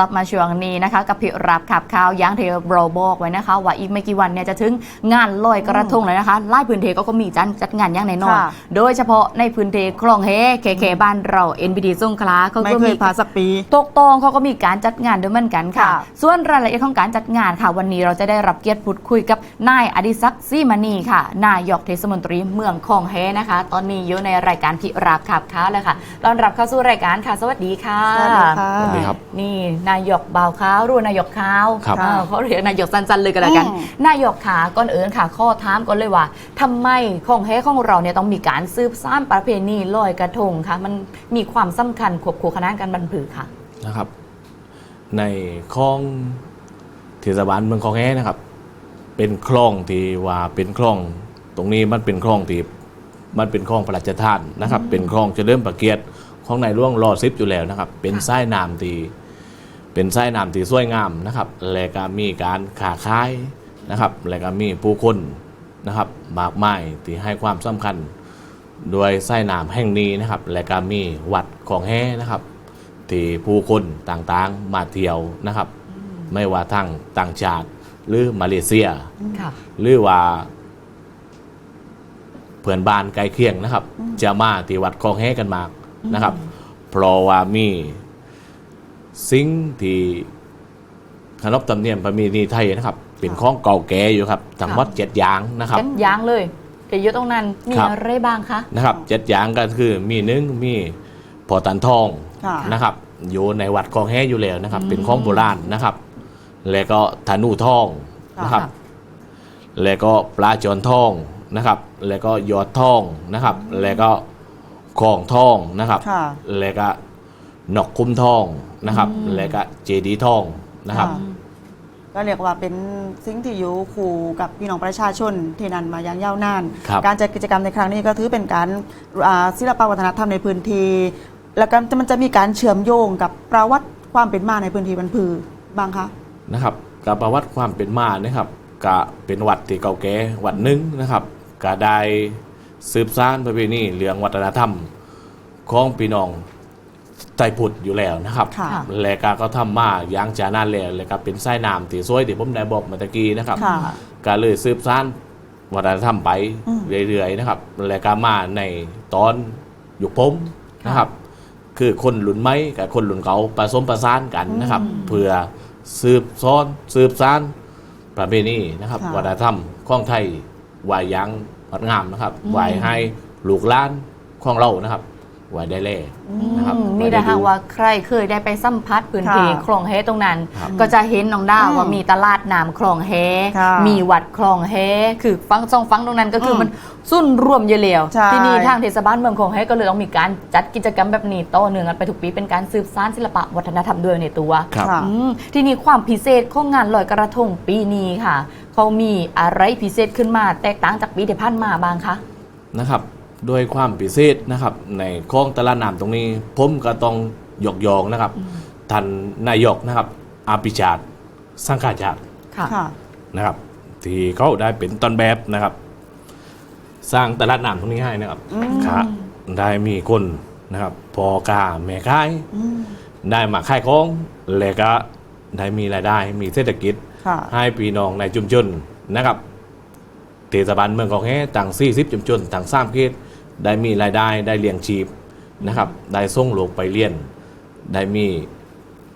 รับมาช่วงนี้นะคะกับพี่รับขับข่าวย้างเทโบรบอกไว้นะคะ ว่าอีกไม่กี่วันเนี่ยจะถึงงานลอยกระทงเลยนะคะไล่พื้นเทก็ก็มีจัดจัดงานอย่างแน่นอน ค่ะโดยเฉพาะในพื้นเทคลองเฮเคเคบ้านเรา NBD สงขลาเขาไม่ก็เคมียพาสักปี ตกตองเขาก็มีการจัดงานด้วยเหมือนกันค่ะ ค่ะส่วนรายละเอียดของการจัดงานค่ะ วันนี้เราจะได้รับเกียรติพูดคุยกับนายอดิศักดิ์ซีมานีค่ะ นายกเทศมนตรีเมืองคลองเฮนะคะ ตอนนี้อยู่ในรายการพิราบขับค้าเลยค่ะต้อนรับเข้าสู่รายการค่ะ สวัสดีค่ะ สวัสดีค่ะ สวัสดีครับ นี่นายกบ่าวขาวรู้นายกขาวครับเออเขาเรียกนายกสั้นๆเลยก็แล้วกัน อืม นายกขาก่อนอื่นค่ะข้อถามก่อนเลยว่าทำไมของเฮของเราเนี่ยต้องมีการสืบสานประเพณีลอยกระทงค่ะมันมีความสำคัญควบคู่ขนานกันบรรพือค่ะ นะครับ ในคลองเทศบาลเมืองคลองแหนะครับ เป็นคลองที่ว่าเป็นคลอง ตรงนี้มันเป็นคลองที่มันเป็นคลองพระราชทานนะครับ เป็นคลองเฉลิมพระเกียรติของในหร่วงรอซิบอยู่แล้วนะครับ เป็นไส้น้ำที่ เป็นไส้น้ำที่สวยงามนะครับ และก็มีการขาขายนะครับ และก็มีผู้คนนะครับมากมายที่ให้ความสำคัญด้วยไส้น้ำแห่งนี้นะครับ และก็มีวัดของแห่นะครับ ที่ผู้คนต่างๆมาเที่ยวนะครับ ไม่ว่าทางต่างชาติหรือมาเลเซียค่ะหรือว่าเพื่อนบ้านใกล้เคียงนะครับ จะมาที่วัดคลองแหกันมากนะครับ เพราะว่ามี สิ่งที่ขนบธรรมเนียมประเพณีไทยนะครับ เป็นของเก่าแก่อยู่ครับทั้งหมดเจ็ดอย่างนะครับเจ็ดอย่างเลยแต่อยู่ตรงนั้นมีครับ อะไรบ้างคะ นะครับเจ็ดอย่างก็คือมีหนึ่งมีพอตันทองค่ะนะครับอยู่ในวัดคลองแห่อยู่แล้วนะครับ เป็นของโบราณนะครับ แล้วก็ธนูทองนะครับ ค่ะ แล้วก็ปลาจอนทองนะครับ แล้วก็ยอดทองนะครับ แล้วก็ของทองนะครับ ค่ะ แล้วก็นกคุ้มทอง นะครับแล้วก็เจดีย์ทองนะครับ ค่ะก็เรียกว่าเป็นสิ่งที่อยู่คู่กับพี่น้องประชาชนที่นั่นมาอย่างยาวนาน ครับการจัดกิจกรรมในครั้งนี้ก็ถือเป็นการอ่าศิลปวัฒนธรรมในพื้นที่ แล้วก็มันจะมีการเชื่อมโยงกับประวัติความเป็นมาในพื้นที่บรรพือบางคะ นะครับกับประวัติความเป็นมานะครับก็เป็นวัดที่เก่าแก่วัดหนึ่งนะครับก็ได้สืบสานประเพณีเรื่องวัฒนธรรมของพี่น้อง ไต้พุทธอยู่แล้วนะครับค่ะและก็เขาทำมาอย่างจานานแล้วและก็เป็นไส้น้ำที่สวยที่ผมได้บอกเมื่อตะกี้นะครับ ค่ะ ก็เลยสืบสานวัฒนธรรมไปอืม เรื่อยๆนะครับ และก็มาในตอนยุคผมนะครับ คือคนหลุนไม้กับคนหลุนเก่าผสมประสานกันนะครับ เพื่อสืบซ้อนสืบสานประเพณีนะครับค่ะ วัฒนธรรมของไทยไวายยังวัดงามนะครับไวายให้ลูกหล้านของเรานะครับไวายได้แล่นะครับอืมไมีแต่ได้หากดูว่าใครเคยได้ไปสัมผัสพื้นที่ค่ะคลองเฮตรงนั้นครับก็จะเห็นน้องดาวอืมว่ามีตลาดน้ำคลองเฮค่ะมีวัดคลองเฮคือฟังซองฟังตรงนั้นก็คืออมมันสุนรวมเยอะแล้วใช่ที่นี่ทางเทศบาลเมืองคลองเฮก็เลยต้องมีการจัดกิจกรรมแบบนี้ต่อเนื่องกันไปทุกปีเป็นการสืบสานศิลปะวัฒนธรรมด้วยในตัวครับค่ะอืมที่นี่ความพิเศษของงานลอยกระทงปีนี้ค่ะเขามีอะไรพิเศษขึ้นมา แตกต่างจากปีที่ผ่านมาบ้างคะนะครับ ด้วยความพิเศษนะครับในคลองตลาดน้ำตรงนี้ ผมก็ต้องยกยองนะครับท่านนายกนะครับอาภิชาติสังฆาชาติค่ะค่ะ นะครับ ที่เขาได้เป็นต้นแบบนะครับ สร้างตลาดน้ำตรงนี้ให้นะครับค่ะได้มีคนนะครับพอกาแม่ค้าย อืมได้มาขายของแล้วก็ได้มีรายได้มีเศรษฐกิจ ค่ะ ให้พี่น้องในชุมชนนะครับเทศบาลเมืองของแห่ต่าง40ชุมชนต่างสามเขต ได้มีรายได้ได้เลี้ยงชีพนะครับ ได้ส่งลูกไปเรียน ได้มี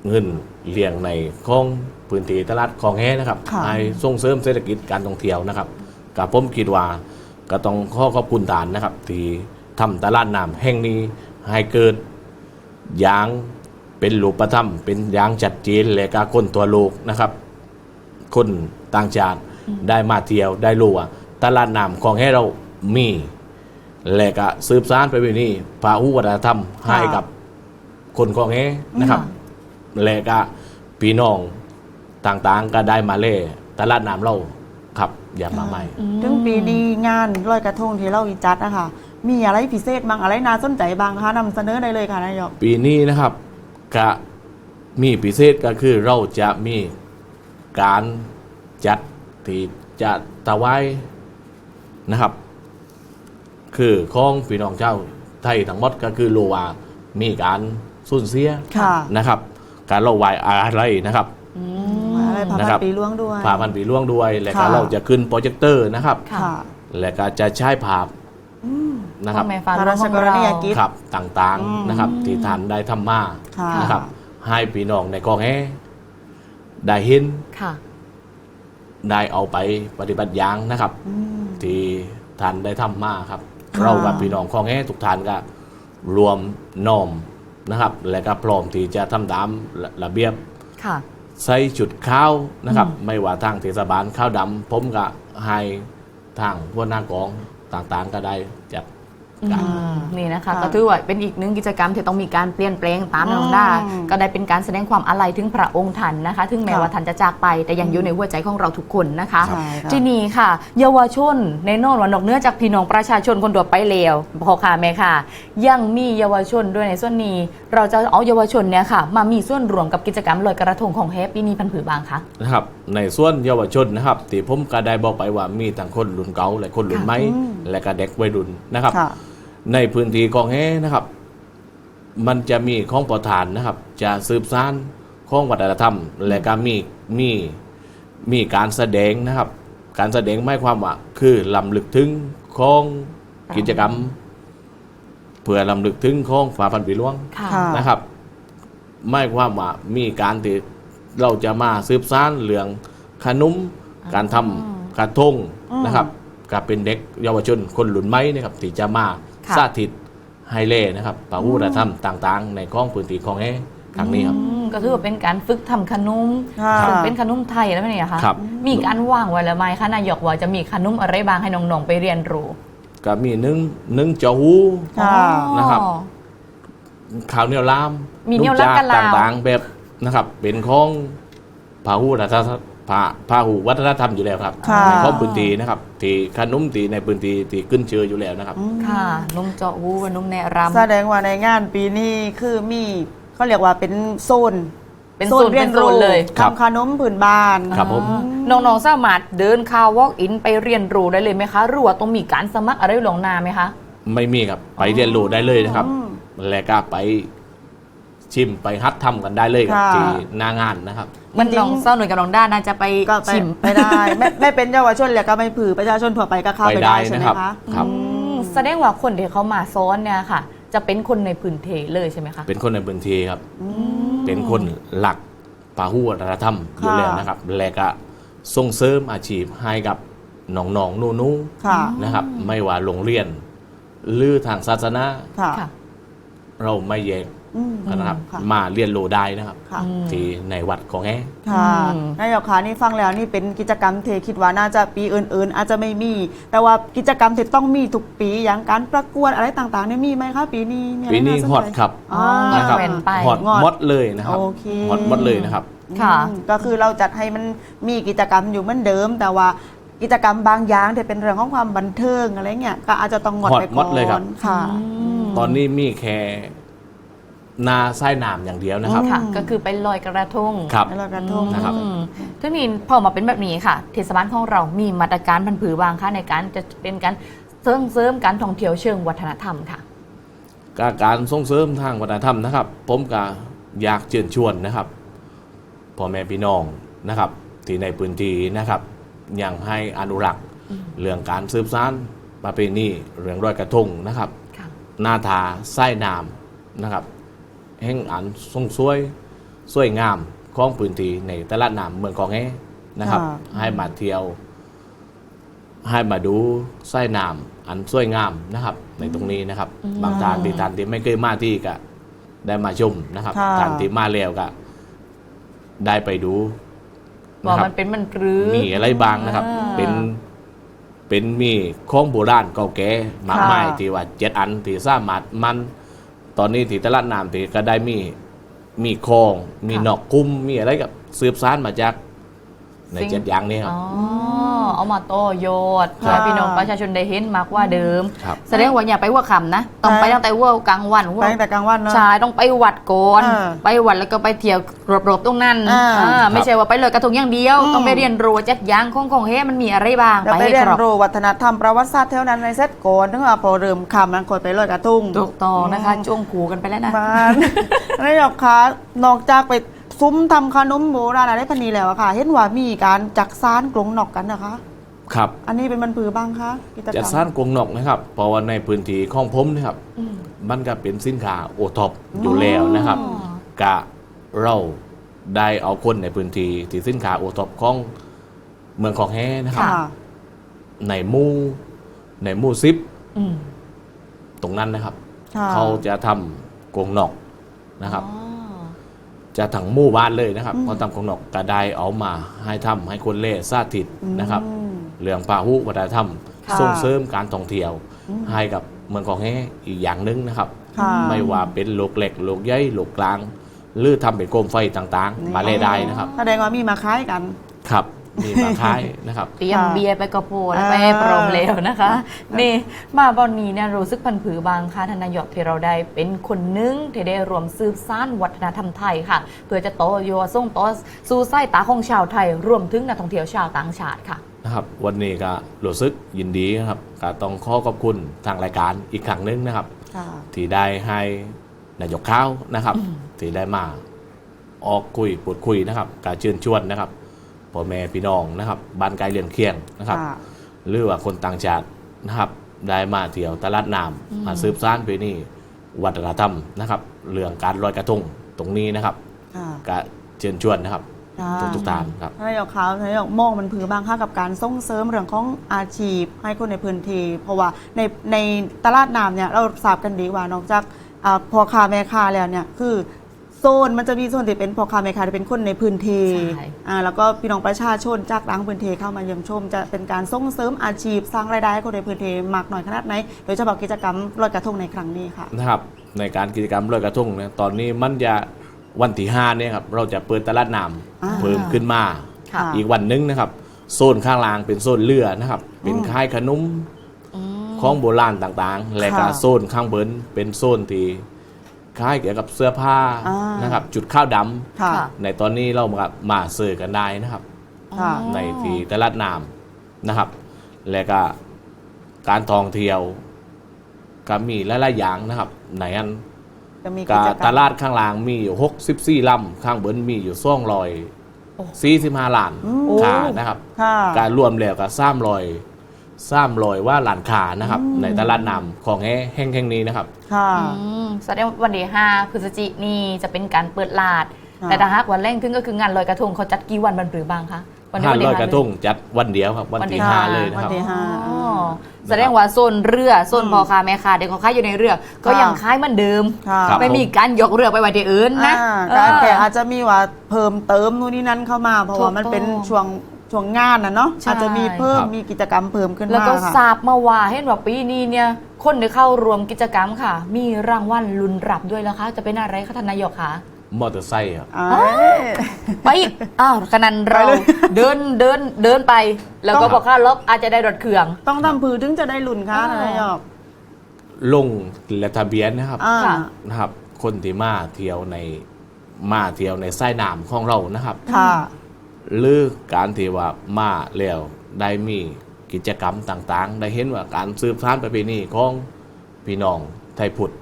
เงินเลี้ยงในของพื้นที่ตลาดของแห่นะครับค่ะให้ส่งเสริมเศรษฐกิจการท่องเที่ยวนะครับกับผมคิดว่าก็ต้องขอขอบคุณฐานนะครับ ที่ทำตลาดน้ำแห่งนี้ให้เกิดอย่างเป็นรูปธรรมเป็นอย่างจัดเจนและก็คนตัวโลกนะครับ คนต่างชาติได้มาเที่ยวได้รู้ว่าตลาดน้ำของให้เรามี และก็สืบสานไปแบบนี้พาหุวัฒนธรรมให้กับคนของแฮนะครับ และก็พี่น้องต่างๆ ก็ได้มาเล่ตลาดน้ำเราครับอย่ามาใหม่ถึงปีนี้งานลอยกระทงที่เราจัดนะคะมีอะไรพิเศษบางอะไรน่าสนใจบางคะนำเสนอได้เลยค่ะนายกปีนี้นะครับก็มีพิเศษก็คือเราจะมีการจัดที่จะถวายนะครับ คือของพี่น้องเจ้าไทยทั้งหมดก็คือรู้ว่ามีการสูญเสียค่ะนะครับ การเล่าไหวอะไรนะครับอือะไรมพานะครัพันบปีล่วงด้วยพาพันปีล่วงด้วย และก็ค่ะ เราจะขึ้นโปรเจคเตอร์นะครับ ค่ะค่ะและก็จะใช้ภาพนะครับ พ่อแม่ฟ้าพระหลวรางชของกรเราณียกิจ ครับต่างอืม ๆนะครับที่ท่านได้ทำมาค่ะ นะครับ ให้พี่น้องในกองแห่ได้เห็นค่ะ ได้เอาไปปฏิบัติอย่างนะครับ อืม ที่ท่านได้ทำมาครับค่ะ เรากับพี่น้องของแห่ทุกท่านก็รวมน้อมนะครับ และก็พร้อมที่จะทำตามระระเบียบค่ะใส่จุดข้าวนะครับ ไม่ว่าทางเทศบาลข้าวดำผมก็ให้ทางหัวหน้ากองต่างๆก็ได้จัดการอืม นี่นะคะค่ะก็ถือว่าเป็นอีกหนึ่งกิจกรรมที่ต้องมีการเปลี่ยนแปลงตามน้องดาอืมก็ได้เป็นการแสดงความอาลัยถึงพระองค์ท่านนะคะถึงแม้ค่ะว่าท่านจะจากไปแต่ยังอยู่ในหัวใจของเราทุกคนนะคะใช่ค่ะที่นี่ค่ะ เยาวชนในโนนวันนอกเหนื้อจากพี่น้องประชาชนคนตัวไปเลวพอค่ะแม่ค่ะ ยังมีเยาวชนด้วยในส่วนนี้ เราจะเอาเยาวชนเนี่ยค่ะ มามีส่วนร่วมกับกิจกรรมลอยกระทงของแฮปปี้นี้พันผือบางคะนะครับในส่วนเยาวชนนะครับที่ผมก็ได้บอกไปว่ามีทั้งคนรุ่นเก่าและคนรุ่นใหม่อืมและก็เด็กวัยรุ่นนะครับค่ะ ในพื้นที่กองแห่นะครับ มันจะมีของประธานนะครับ จะสืบสานของวัฒนธรรม และก็มีมีมีการแสดงนะครับ การแสดงไม่ความว่าคือลำลึกถึงของกิจกรรม เพื่อลำลึกถึงของฝ่าพันปีหลวงค่ะค่ะนะครับ ไม่ความว่ามีการที่เราจะมาสืบสานเรื่องขนมการทำกระทงอืมนะครับกับเป็นเด็กเยาวชนคนหลุนไม้นะครับที่จะมา ค่ะสาธิตไฮเล่นะครับปะวูธรรมต่างๆ ในข้องพื้นที่ของแห่ครั้งนี้ครับ อืมก็ถือว่าเป็นการฝึกทำขนมค่ะซึ่งเป็นขนมไทยแล้วเนี่ยค่ะ ครับ มีการว่างไว้แล้วไหมคะนายกว่าจะมีขนมอะไรบางให้น้องๆไปเรียนรู้ก็มีนึ่งนึ่งเจ้าหูค่ะนะครับอ๋อข้าวเหนียวลามมีเหนียวลามกับลาว ต่างๆแบบนะครับ เป็นของพาหูวัฒนธรรม พาพาหูวัฒนธรรมอยู่แล้วครับค่ะ ในข้องพื้นที่นะครับที่ขนมที่ในพื้นที่ที่ขึ้นชื่ออยู่แล้วนะครับ ค่ะนมเจาะวูกับนมแนรำแสดงว่าในงานปีนี้คือมีเขาเรียกว่าเป็นโซนเป็นโซนเรียนเป็นโซรู้นเลย ครับ ทำขนมพื้นบ้านครับผม น้องๆสามารถเดินคาววอล์กอินไปเรียนรู้ได้เลยไหมคะหรือว่าต้องมีการสมัครอะไรหลวงหนาไหมคะ ไม่มีครับ ไปเรียนรู้ได้เลยนะครับอืมและก็ไป ชิมไปฮัดทำกันได้เลยครับค่ะ ที่หน้างานนะครับ มันจริงๆน้องเศร้าหน่วยกับน้องด้านน่าจะไปก็ไปชิมไปได้ไม่ไม่เป็นเยาวชนแล้วก็ไม่ผือประชาชนทั่วไปก็เข้าไปไปได้ได้ใช่ไหมนะครับคะครับ อืมแสดงว่าคนที่เขามาซ้อนเนี่ยค่ะ จะเป็นคนในพื้นเทเลยใช่ไหมคะ เป็นคนในพื้นที่ครับเป็นคนหลักปาหูวัฒนธรรมอยู่แล้วนะครับและก็ส่งเสริมอาชีพให้กับน้องๆหนูค่ะๆนะครับ ไม่ว่าโรงเรียน หรือทางศาสนา ค่ะ ค่ะ เราไม่แยก อืมนะครับค่ะ มาเรียนรู้ได้นะครับ ค่ะ อืม ที่ในวัดของแห่ค่ะอืมนายกขานี่ฟังแล้วนี่เป็นกิจกรรมเทคิดว่าน่าจะปีอื่น ๆ อาจจะไม่มี แต่ว่ากิจกรรมที่ต้องมีทุกปีอย่างการประกวดอะไรต่างๆเนี่ยมีไหมคะปีนี้มีอะไรปีนี้าสใจฮอตครับอ๋อนะครับแหวนไป ฮอตงอดมดเลยนะครับโอเค ฮอตมดเลยนะครับ ค่ะ อืมก็คือเราจัดให้มันมีกิจกรรมอยู่เหมือนเดิม แต่ว่ากิจกรรมบางอย่างที่เป็นเรื่องของความบันเทิงอะไรเงี้ยก็อาจจะต้องงดไปงก่อดเลยครับนค่ะ ตอนนี้มีแค่ นาไส้หนามอย่างเดียวนะครับ ค่ะ ก็คือไปลอยกระทงครับ แล้วเรากระทง นะครับ อืมทีนี้พอมาเป็นแบบนี้ค่ะ เทศบาลของเรามีมาตรการพันผือบางคะในการจะเป็นการเสริมเสริมการท่องเที่ยวเชิงวัฒนธรรมค่ะ ก็การส่งเสริมทางวัฒนธรรมนะครับ ผมก็อยากเชิญชวนนะครับพ่อแม่พี่น้องนะครับ ที่ในพื้นที่นะครับยังให้อนุรักษ์เรื่องการสืบสานประเพณีเรื่องรอยกระทงนะครับ ค่ะหน้าทาไส้นามนะครับ แห่งอันทรงสวยสวยงามของพื้นที่ในตลาดน้ำเมืองกองแงนะครับค่ะให้มาเที่ยว ให้มาดูไส้นามอันสวยงามนะครับ ในตรงนี้นะครับ บางทานที่ทานที่ไม่เคยมาที่ก็ได้มาชมนะครับค่ะทานที่มาแล้วก็ได้ไปดูว่าะครับมันเป็นมันหรือมีอะไรบ้างนะครับอ่าเป็นเป็นมีของโบราณเก่าแก่มากค่ะมายที่ว่าเจ็ดอันที่สามารถมัน ตอนนี้ที่ตลาดน้ำที่ก็ได้มีมีคลอง มีหนอกกุ้มมีอะไรกับสืบสานมาจากในเจ็ดอย่างนี้ครับ อ๋อ เอามาโตโยดค่ะให้พี่น้องประชาชนได้เห็นมากกว่าเดิม ครับแสดงว่าอย่าไปหัวค่ำนะ ต้องไปใช่ตั้งแต่หัวกลางวันหัวไปตั้งแต่กลางวันเนอะใช่ต้องไปวัดก่อน อ่าไปวัดแล้วก็ไปเที่ยวรอบๆตรงนั้นอ่าอ่าไม่ใช่ว่าไปเลยกระทงอย่างเดียว อืม ต้องไปเรียนรู้ว่าจัดยางของของเฮ้มันมีอะไรบ้างแล้วไปให้เรียคนรบ รู้วัฒนธรรมประวัติศาสตร์เท่านั้นในเซตโกอนถึงว่าพอเริ่มคำนั้นคนไปลอยกระทุ่ง ถูกต้องนะคะจ้วงผูกันไปแล้วนะมานนายกคะนอกจากไป ซุ้มทำขนมโบราณอะไรพันนี้แล้วอะค่ะ เห็นว่ามีการจักซานกลงนอกกันนะคะ ครับอันนี้เป็นมันผือบ้างคะกิจกรจะรมสร้างกรงนกนะครับเพราะว่าในพื้นที่ของผมนะครับ อืม มันก็เป็นสินค้าโอท็อปอยู่แล้วนะครับ อ๋อ กะเราได้เอาคนในพื้นที่ที่สินค้าโอท็อปของเมืองของแฮนะครับ ค่ะ ในหมู่ในหมู่ซิปอืม ตรงนั้นนะครับ ค่ะ เขาจะทำกรงนกนะครับ อ๋อ จะถังหมู่บ้านเลยนะครับอืมเขาทำกรงนกก็ได้เอามาให้ทำให้คนเล่สาธิตนะครับอืมเรื่องพาหุวัฒนธรรมค่ะส่งเสริมการท่องเที่ยวอืมให้กับเมืองของแฮอีกอย่างหนึงนะครับค่ะไม่ว่าเป็นโลกเล็กโลกใหญ่โลกกลาง หรือทำเป็นโคมไฟต่างนี่ๆมาเล่ได้นะครับแสดงว่ามีมาคล้ายกันครับ มีมาคล้ายนะครับ เตรียมค่ะเบียร์ไปกระโปรงแล้วอ่าไปให้พร้อมแล้วนะคะ นี่มาบอนนี้เนี่ยรู้สึกพันผือบางค่ะทานนายกที่เราได้เป็นคนหนึงที่ได้รวมสืบสานวัฒนธรรมไทยค่ะ เพื่อจะโตโยส่งโตอสู่ไส้ตาของชาวไทย รวมถึงนักท่องเที่ยวชาวต่างชาติค่ะนะครับวันนี้ก็รู้สึกยินดีนะครับก็ต้องขอขอบคุณทางรายการอีกครั้งหนึงนะครับค่ะที่ได้ให้นายกข้าวนะครับที่ได้มาออกคุยพูดคุยนะครับการเชิญชวนนะครับ พ่อแม่พี่น้องนะครับบ้านไกลเรือนเคียงนะครับค่ะหรือว่าคนต่างชาตินะครับ ได้มาเที่ยวตลาดน้ำมาสืบสานไปนี่วัฒนธรรมนะครับเรื่องการลอยกระทงตรงนี้นะครับค่ะก็เชิญชวนนะครับค่ะทุกทุกๆท่านครับนายกขาวทานายกมองมันผือบางค่ากับการส่งเสริมเรื่องของอาชีพให้คนในพื้นที่เพราะว่าในในตลาดน้ำเนี่ยเราทราบกันดีว่า นอกจากอ่าพ่อค้าแม่ค้าแล้วเนี่ยคือ โซนมันจะมีโซนที่เป็นพ่อค้าแม่ค้าที่เป็นคนในพื้นที่ใช่ อ่าแล้วก็พี่น้องประชาชนจากต่างพื้นที่เข้ามาเยี่ยมชม จะเป็นการส่งเสริมอาชีพ สร้างรายได้ให้คนในพื้นที่มากน้อยขนาดไหนโดยเฉพาะกิจกรรมลอยกระทงในครั้งนี้ค่ะ นะครับในการกิจกรรมลอยกระทงเนี่ยตอนนี้มันจะวันที่ห้าเนี่ยครับเราจะเปิดตลาดน้อ่าำเพิ่มขึ้นมา ค่ะ อีกวันหนึงนะครับโซนข้างล่างเป็นโซนเรือนะครับเป็นค่ายขนม อืม ของโบราณต่างๆ และก็ค่ะ โซนข้างบนเป็นโซนที่ คล้ายเกี่ยวกับเสื้อผ้านะครับ จุดข้าวดำค่ะ ในตอนนี้เรามามาซื้อกันได้นะครับในที่ตลาดน้ำนะครับ และก็การท่องเที่ยวก็มีหลายๆอย่างนะครับไหนอันกิารตลาดข้างล่างมีอยู่64ลำข้างบนมีอยู่ซ่องลอย45ล้านอืม ค่ะนะครับการรวมแล้วก็300 สร้างลอยว่าหลานขานะครับ ในตลาดนำของแห่งแห่งนี้นะครับค่ะอืมแสดงว่าวันที่ห้าพฤศจินี่จะเป็นการเปิดลาด แต่ถ้าหากวันแรกขึ้นก็คืองานลอยกระทงเขาจัดกี่วันบันหรือบางคะวันนี้ห้าวลอยกระทงจัดวันเดียวครับ วันที่ห้าเลยนะครับวับ ที่ห้า อ๋อแสดงว่าโซนเรือโซนพ่อค้าแม่ค้าเด็กของค้าอยู่ในเรือ ก็ยังค้ายเหมือนเดิมไม่มีการยกเรือไปไว้ที่อื่นนะแต่อาจจะมีว่าเพิ่มเติมนู่นนี่นั่นเข้ามา เพราะว่ามันเป็นช่วง ช่วงงานนะเนาะใช่ อาจจะมีเพิ่มครับ มีกิจกรรมเพิ่มขึ้นแล้วมาก็ค่ะทราบมาว่าเห็นว่าปีนี้เนี่ย คนที่เข้ารวมกิจกรรมค่ะ มีรางวัลลุ้นรับด้วยแล้วคะจะเป็นอะไรคะท่านนายกคะมอเตอร์ไซค์ครับเอ้ยไปอีก อ้าวขนาดเราไปเลย เดินเดินเดินไป แล้วก็ต้องบอกค่ารถอาจจะได้รถเครื่อง ต้องทำผือถึงจะได้ลุ่นค่ะอ่า นายกลงและทะเบียนนะครับอ่าค่ะ นะครับ คนที่มาเที่ยวในมาเที่ยวในไส้น้ำของเรานะครับ ค่ะ หรือการที่ว่ามาแล้วได้มีกิจกรรมต่างๆ ได้เห็นว่าการสืบสานประเพณีของพี่น้องไทยพุทธ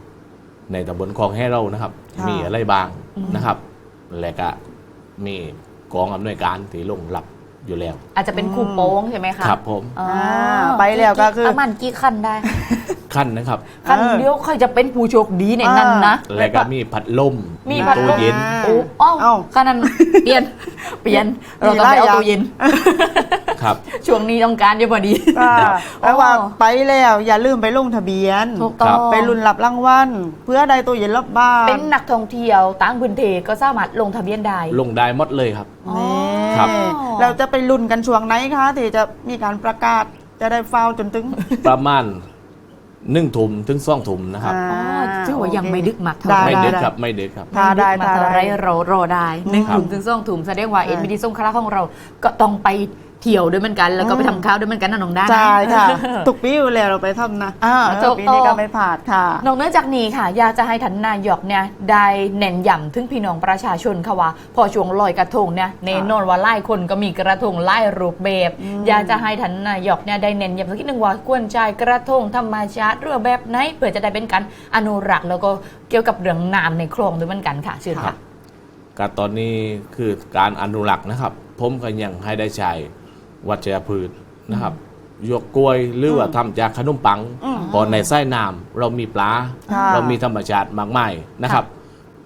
ในตำบลคลองแห่เรานะครับ ค่ะมีอะไรบ้างนะครับ และก็มีกองอำนวยการที่ลงรับอยู่แล้วอาจจะเป็นคูโป้งใช่ไหมคะครับผมอ๋อไปแล้วก็คือ ประมาณกี่คันได้คะ ขั้นนะครับ คันเออเดียวใครจะเป็นผู้โชคดีในนั้นนะและก็มีพัดลมมีพัดลม ตู้เย็นอ่าโอ้อ้าวเอ้าขนาดเปลี่ยนเปลี่ยนเราต้องไปเอาตู้เย็น ครับ ช่วงนี้ต้องการอยู่พอดี อ่าแปลว่าอ๋อไปแล้วอย่าลืมไปลงทะเบียน ถูกต้องไปลุ้นรับรางวัลเพื่อได้ตัวเย็นรอบบ้านเป็นนักท่องเที่ยวต่างพื้นที่ก็สามารถลงทะเบียนได้ ลงได้หมดเลยครับนี่ครับเราจะไปลุ้นกันช่วงไหนคะที่จะมีการประกาศจะได้เฝ้าจนถึง ประมาณ หนึ่งถุ่มถึงสองถุ่มนะครับอ๋อถือว่ายังไม่ดึกมากเท่าได้ไหร่ไม่ดึกได้ครับไม่ดึกครับทาได้มาทาเท่าได้ ไรเรารอได้หนึ่งครับถุงถึงสองถุงแสดงว่าใช่เอ็นบีดีส่งคลาของเราก็ต้องไปเที่ยวด้วยเหมือนกัน แล้วก็ไปอืมทำข้าวด้วยเหมือนกันนะน้องด้านใช่ค่ะ ทุกปีอยู่แล้วเราไปทำนะอ่าเออถูกปีต้นี้องก็ไม่ผ่านค่ะ นอกเหนือจากนี้ค่ะ อยากจะให้ท่านนายกเนี่ยได้เน้นย้ำถึงพี่น้องประชาชนค่ะว่า พอช่วงลอยกระทงเนี่ยแน่นอนว่าไล่คนก็มีกระทงไล่รูปแบบอืมอยากจะให้ท่านนายกเนี่ยได้เน้นย้ำสักนิดนึงว่าควรใจายกระทงธรรมชาติเรือแบบไหนเพื่อจะได้เป็นการอนุรักษ์แล้วก็เกี่ยวกับเรื่องน้ำในคลองด้วยเหมือนกันค่ะเชิญค่ะการตอนนี้คือการอนุรักษ์นะครับ ผมก็ยังให้ได้ใช้ วัชพืชนะครับหยวกกล้วยหรือว่าทำจากขนมปังอืมเพอในไส้น้ำเรามีปลาค่ะเรามีธรรมชาติมากมายนะครับ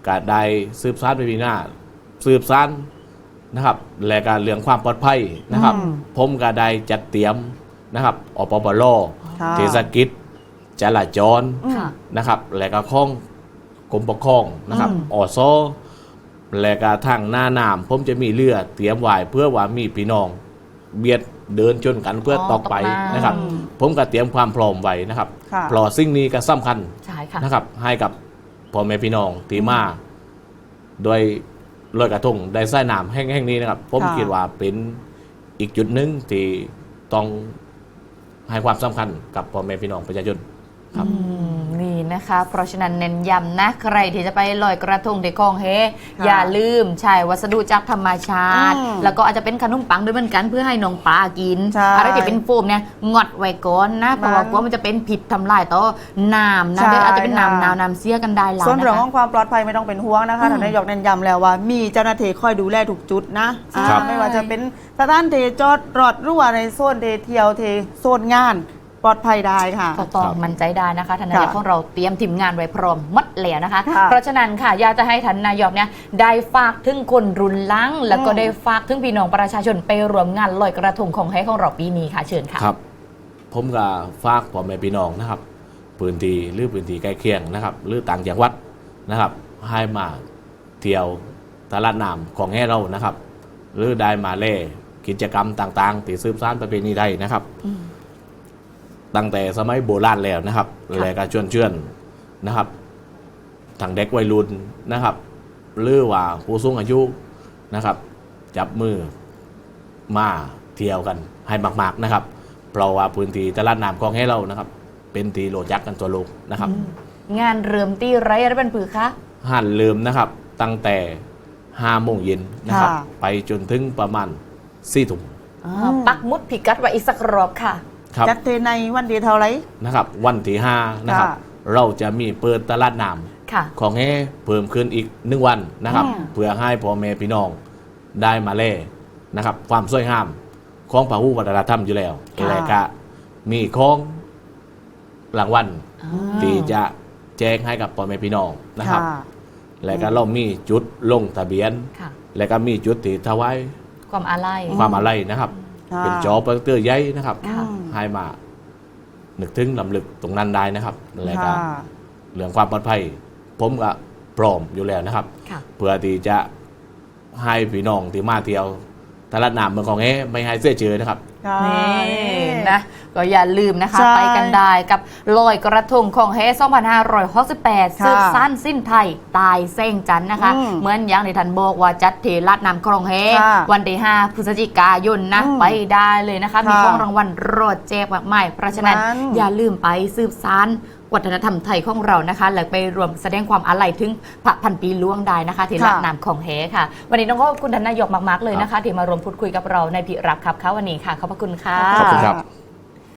ก็ได้สืบสานไปปีหน้า สืบสานนะครับและการเรื่องความปลอดภัยนะครับอืมผมก็ได้จัดเตรียมนะครับอปปลค่ะเทศกิจจราจรอืมค่ะนะครับและก็ข้องกรมปกครองนะครับอืมอโซและก็ทางหน้านามผมจะมีเรือเตรียมไว้เพื่อว่ามีพี่น้อง เบียดเดินชนกันเพื่อออตกไปตกน้ำนะครับ ผมก็เตรียมความพร้อมไว้นะครับค่ะเพราะสิ่งนี้ก็สำคัญใช่ค่ะนะครับ ให้กับพ่อแม่พี่น้องที่มาโดยลอยกระทงได้ไส้น้ำแห่งๆนี้นะครับ ผมค่ะคิดว่าเป็นอีกจุดหนึ่งที่ต้องให้ความสำคัญกับพ่อแม่พี่น้องประชาชนครับอืม นี่นะคะ เพราะฉะนั้นเน้นย้ำนะใครที่จะไปลอยกระทงที่คลองเฮค่ะอย่าลืมใช้วัสดุจากธรรมชาติ อืมแล้วก็อาจจะเป็นขนมปังด้วยเหมือนกันเพื่อให้น้องปลากินใช่อะไรที่เป็นโฟมเนี่ยงดไว้ก่อนนะเพราะว่ามันกลัวมันจะเป็นผิดทำลายต่อน้ำนะใช่เดี๋ยวอาจจะเป็นค่ะน้ำนาวน้ำเสียกันได้แล้วส่วนนะเรื่องขคะ องความปลอดภัยไม่ต้องเป็นห่วงนะคะอืม ท่านนายกเน้นย้ำแล้วว่า มีเจ้าหน้าที่คอยดูแลทุกจุดนะอ่าครับไม่ว่าจะเป็นสถานที่จอดรถหรือว่าในโซนเทเที่ยวเทโซนงาน ปลอดภัยได้ค่ะ ก็ต้องครับมั่นใจได้นะคะทานนายกค่ะของเราเตรียมทีมงานไว้พร้อมหมัดแล้วนะคะ ค่ะเพราะฉะนั้นค่ะอยากจะให้ท่านนายกเนี่ยได้ฝากถึงคนรุนลัง แล้วก็อืม ได้ฝากถึงพี่น้องประชาชนไปรวมงานลอยกระทงของให้ของเราปีนี้ค่ะเชิญค่ะ ครับ ผมก็ฝากพ่อแม่พี่น้องนะครับพื้นที่หรือพื้นที่ใกล้เคียงนะครับ หรือต่างจังหวัดนะครับ ให้มาเที่ยวตลาดน้ำของแห่เรานะครับ หรือได้มาเล่กิจกรรมต่างๆที่สืบสานประเพณีไทยนะครับอืม ตั้งแต่สมัยโบราณแล้วนะครับค่ะและก็ชวนเชื่อนนะครับทางเด็กวัยรุ่นนะครับหรือว่าผู้สูงอายุนะครับ จับมือมาเที่ยวกันให้มาก ๆนะครับ เพราะว่าพื้นที่ตลาดน้ำของให้เรานะครับ เป็นตีโลจักกันตัวโลกนะครับ งานเริ่มตีไรอะไรเป็นผือคะห้านลืมนะครับ ตั้งแต่ห้าโมงเย็นนะครับค่ะไปจนถึงประมาณสี่ทุ่มอ่าปักหมุดพิกัดไว้อีกสักรอบค่ะ ครับ จัดเทในวันเดียวเท่าไหร นะครับ วันที่ห้านะครับ ค่ะเราจะมีเปิดตลาดน้ำค่ะของแห่เพิ่มขึ้นอีกหนึ่งวันนะครับ อืม เพื่อให้พ่อแม่พี่น้องได้มาเล่นะครับ ความสวยงามของพระหูวัฒนธรรมอยู่แล้วค่ะ และก็มีของรางวัลอ่าที่จะแจ้งให้กับพ่อแม่พี่น้องนะครับค่ะและก็เรามีจุดลงทะเบียน ค่ะ และก็มีจุดที่ถวายความอาลัย ความอะไรนะครับค่ะ เป็นจอโปรเจคเตอร์ใหญ่นะครับค่ะให้มานึกถึงลำลึกตรงนั้นได้นะครับและก็ค่ะเรื่องความปลอดภัย ผมก็พร้อมอยู่แล้วนะครับค่ะเพื่อที่จะให้พี่น้องที่มาเที่ยวตลาดน้ำเมืองของเอไม่ให้เสียเจอนะครับค่ะนี่นะ ก็อย่าลืมนะคะ ใช่ไปกันได้กับลอยกระทงของเฮ2568ค่ะสืบสั้นสิ้นไทยตายเส้งจันทร์นะคะ อืมเหมือนอย่างที่ท่านบอกว่าจัดเทลาดน้ำคลองเฮค่ะวันที่5พฤศจิกายนนะอืมไปได้เลยนะคะ มีค่ะของรางวัลรอดแจกมากมายเพราะฉะนั้นนั้น อย่าลืมไปสืบสานวัฒนธรรมไทยของเรานะคะและไปรวมแสดงความอาลัยถึงพระพันปีล่วงได้นะคะที่ลาดน้ำของเฮค่ะ วันนี้ต้องขอบคุณท่านนายกมากๆเลยนะคะ ที่มารวมพูดคุยกับเราในพิรับครับค่ะวันนี้ค่ะขอบพระคุณค่ะ ขอบคุณครับค่ะ